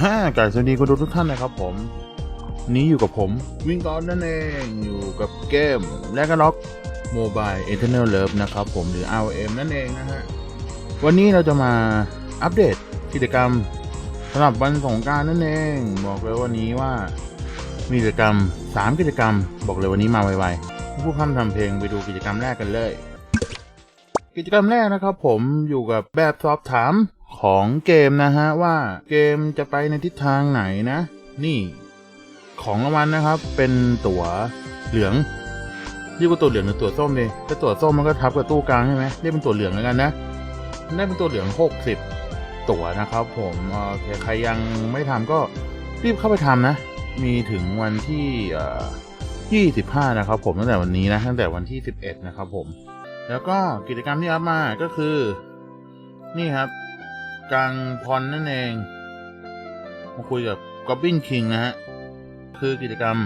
ฮ่าไก่สวัสดีคุณทุกท่านนะครับผม นี้อยู่กับผมวิ่งก่อนนั่นเองอยู่กับเกมแลกล็อกโมบายเอเทอร์เนลเลิฟนะครับผมหรือ ROM นั่นเองนะฮะ วันนี้เราจะมาอัปเดตกิจกรรมสำหรับวันสงการนั่นเอง บอกเลยวันนี้ว่า มีกิจกรรม 3 กิจกรรม บอกเลยวันนี้มาไวๆผู้คำทำเพลงไปดูกิจกรรมแรกกันเลย กิจกรรมแรกนะครับผมอยู่กับแบบสอบถาม ของเกมนะฮะว่าเกมจะไปในทิศทางไหนนะ นี่ ของรางวัลนะครับ เป็นตั๋วเหลืองเรียกว่าตัวเหลืองหรือตัวส้มเลยถ้าตัวส้มมันก็ทับกับตู้กลางใช่ไหมเรียกเป็นตัวเหลืองแล้วกันนะได้เป็นตัวเหลืองหกสิบตั๋วนะครับผมโอเคใครยังไม่ทำก็รีบเข้าไปทำนะ มีถึงวันที่ยี่สิบห้านะครับผมตั้งแต่วันนี้นะ ตั้งแต่วันที่สิบเอ็ดนะครับผม แล้วก็กิจกรรมที่อัพมาก็คือ นี่ครับ กลางพรนั่นเอง มาคุยกับกอบบินคิงนะฮะ คือกิจกรรม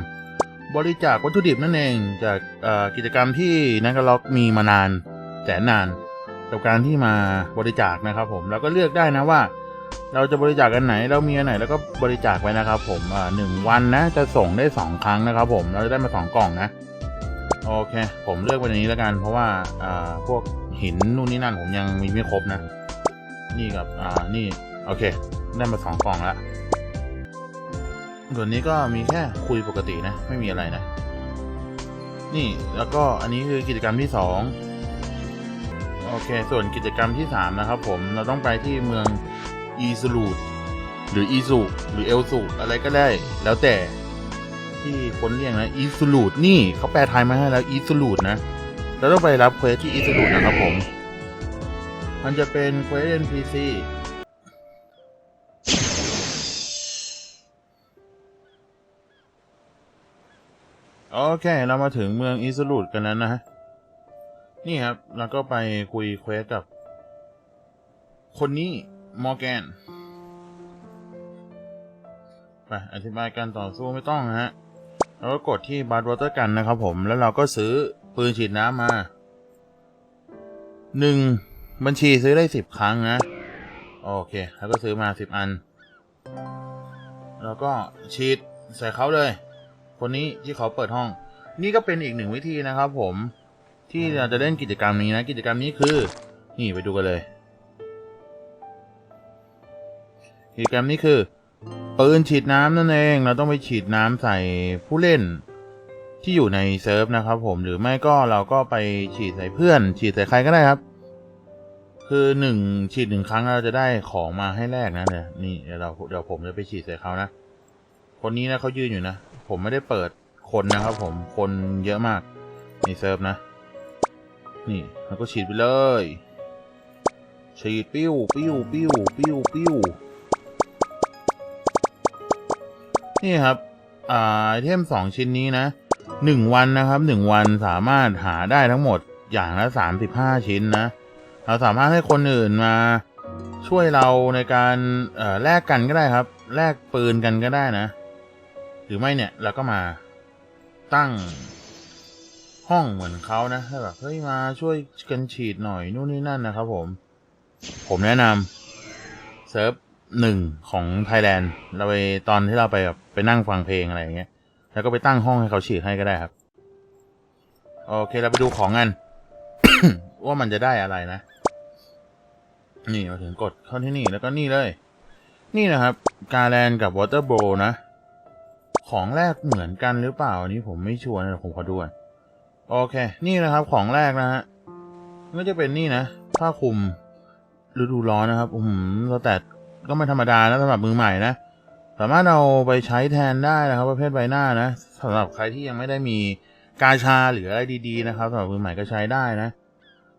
บริจาควัตถุดิบนั่นเอง จากกิจกรรมที่นักล็อกมีมานานแสนนาน กับการที่มาบริจาคนะครับผมแล้วก็เลือกได้นะว่า เราจะบริจาคกันไหนเรามีอันไหนแล้วก็บริจาคไว้นะครับ ผมหนึ่งวันนะจะส่งได้สองครั้งนะครับ ผมเราจะได้มาสองกล่องนะโอเค ผมเลือกวันนี้แล้วกัน เพราะว่าพวกหินนู่นนี่นั่นผมยังมีไม่ครบนะ นี่กับ อ่า นี่ โอเค ได้มาสองกล่องแล้วส่วนนี้ก็มีแค่คุยปกตินะ ไม่มีอะไรนะ นี่แล้วก็อันนี้คือกิจกรรมที่สองโอเค ส่วนกิจกรรมที่สามนะครับผม เราต้องไปที่เมืองอีสลูดหรืออีสุหรือเอลสุอะไรก็ได้ แล้วแต่ที่คนเรียกนะอีสลูดนี่เขาแปลไทยมาให้แล้วอีสลูดนะเราต้องไปรับเควสที่อีสลูดนะครับผม มันจะเป็นเควส NPC โอเค เรามาถึงเมืองอีสูลูดกันแล้วนะฮะ นี่ครับ แล้วก็ไปคุยเควสกับ คนนี้ มอร์แกน ไป อธิบายการต่อสู้ไม่ต้องนะฮะเราก็กดที่บัตวอเตอร์กันนะครับผม แล้วเราก็ซื้อปืนฉีดน้ำมาหนึ่ง บัญชีซื้อได้สิบครั้งนะ โอเค แล้วก็ซื้อมาสิบอัน แล้วก็ฉีดใส่เขาเลย คนนี้ที่เขาเปิดห้อง นี่ก็เป็นอีกหนึ่งวิธีนะครับผมที่เราจะเล่นกิจกรรมนี้นะ กิจกรรมนี้คือ นี่ไปดูกันเลย กิจกรรมนี้คือปืนฉีดน้ำนั่นเอง เราต้องไปฉีดน้ำใส่ผู้เล่นที่อยู่ในเซิร์ฟนะครับผมหรือไม่ก็เราก็ไปฉีดใส่เพื่อน ฉีดใส่ใครก็ได้ครับ คือหนึ่งฉีดหนึ่งครั้งเราจะได้ของมาให้แลกนะเนี่ยนี่เดี๋ยวเราเดี๋ยวผมจะไปฉีดใส่เขานะ คนนี้นะเขายืนอยู่นะ ผมไม่ได้เปิดคนนะครับผมคนเยอะมากในเซิร์ฟนะ นี่แล้วก็ฉีดไปเลย ฉีดปิ้วปิ้วปิ้วปิ้วปิ้วนี่ครับอ่าเทมสองชิ้นนี้นะหนึ่งวันนะครับหนึ่งวันสามารถหาได้ทั้งหมดอย่างละสามสิบห้าชิ้นนะ เราสามารถให้คนอื่นมาช่วยเราในการแลกกันก็ได้ครับ แลกปืนกันก็ได้นะ หรือไม่เนี่ยเราก็มาตั้งห้องเหมือนเขานะถ้แบบเฮ้ยมาช่วยกันฉีดหน่อยนู่นนี่นั่นนะครับผม ผมแนะนำเซิร์ฟหนึ่งของไทยแลนด์เราไปตอนที่เราไปแบบไปนั่งฟังเพลงอะไรอย่างเงี้ย แล้วก็ไปตั้งห้องให้เขาฉีดให้ก็ได้ครับ โอเคเราไปดูของกันว่ามันจะได้อะไรนะ นี่มาถึงกดเข้าที่นี่แล้วก็นี่เลย นี่นะครับ กาแลนกับวอเตอร์โบนะ ของแรกเหมือนกันหรือเปล่าอันนี้ผมไม่ชัวร์นะผมขอดูก่อนโอเค นี่นะครับของแรกนะฮะก็จะเป็นนี่นะผ้าคลุมฤดูร้อนนะครับอืมเราแต่ก็ไม่ธรรมดานะสำหรับมือใหม่นะสามารถเอาไปใช้แทนได้นะครับ ประเภทใบหน้านะสำหรับใครที่ยังไม่ได้มีกาชาหรืออะไรดี ๆ นะครับสำหรับมือใหม่ก็ใช้ได้นะ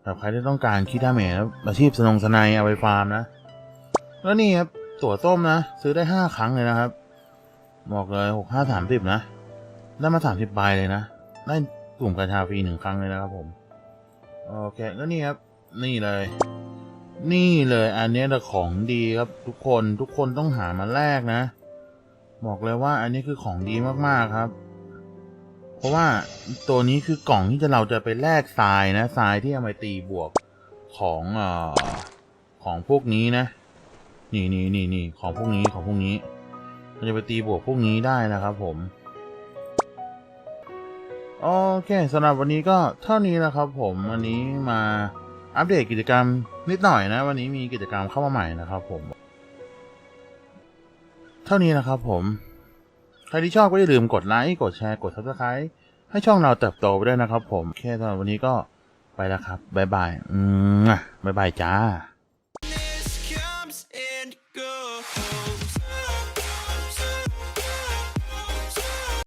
หรับใครที่ต้องการคิดาเมจแล้วอาชีพสนงสนายเอาไปฟาร์มนะ แล้วนี่ครับตั๋วส้มนะ ซื้อได้ห้าครั้งเลยนะครับ บอกเลยหกห้าสามสิบนะ ได้มาสามสิบใบเลยนะ ได้กลุ่มกาชาฟรีหนึ่งครั้งเลยนะครับผม โอเค แล้วนี่ครับ นี่เลย นี่เลยอันนี้แหละของดีครับทุกคนทุกคนต้องหามาแลกนะ บอกเลยว่าอันนี้คือของดีมากๆครับ เพราะว่าตัวนี้คือกล่องที่จะเราจะไปแลกทรายนะทรายที่เอาไปตีบวกของเอ่อของพวกนี้นะ นี่นี่นี่นี่ของพวกนี้ของพวกนี้เราจะไปตีบวกพวกนี้ได้นะครับผมโอเคสำหรับวันนี้ก็เท่านี้นะครับ ผมวันนี้มาอัปเดตกิจกรรมนิดหน่อยนะ วันนี้มีกิจกรรมเข้ามาใหม่นะครับ ผม เท่านี้นะครับผม ใครที่ชอบก็อย่าลืมกดไลค์กดแชร์กด subscribe ให้ช่องเราเติบโตไปด้วยนะครับผมแค่ตอนวันนี้ก็ไปแล้วครับบ๊ายบายอืมบ๊ายบายจ้า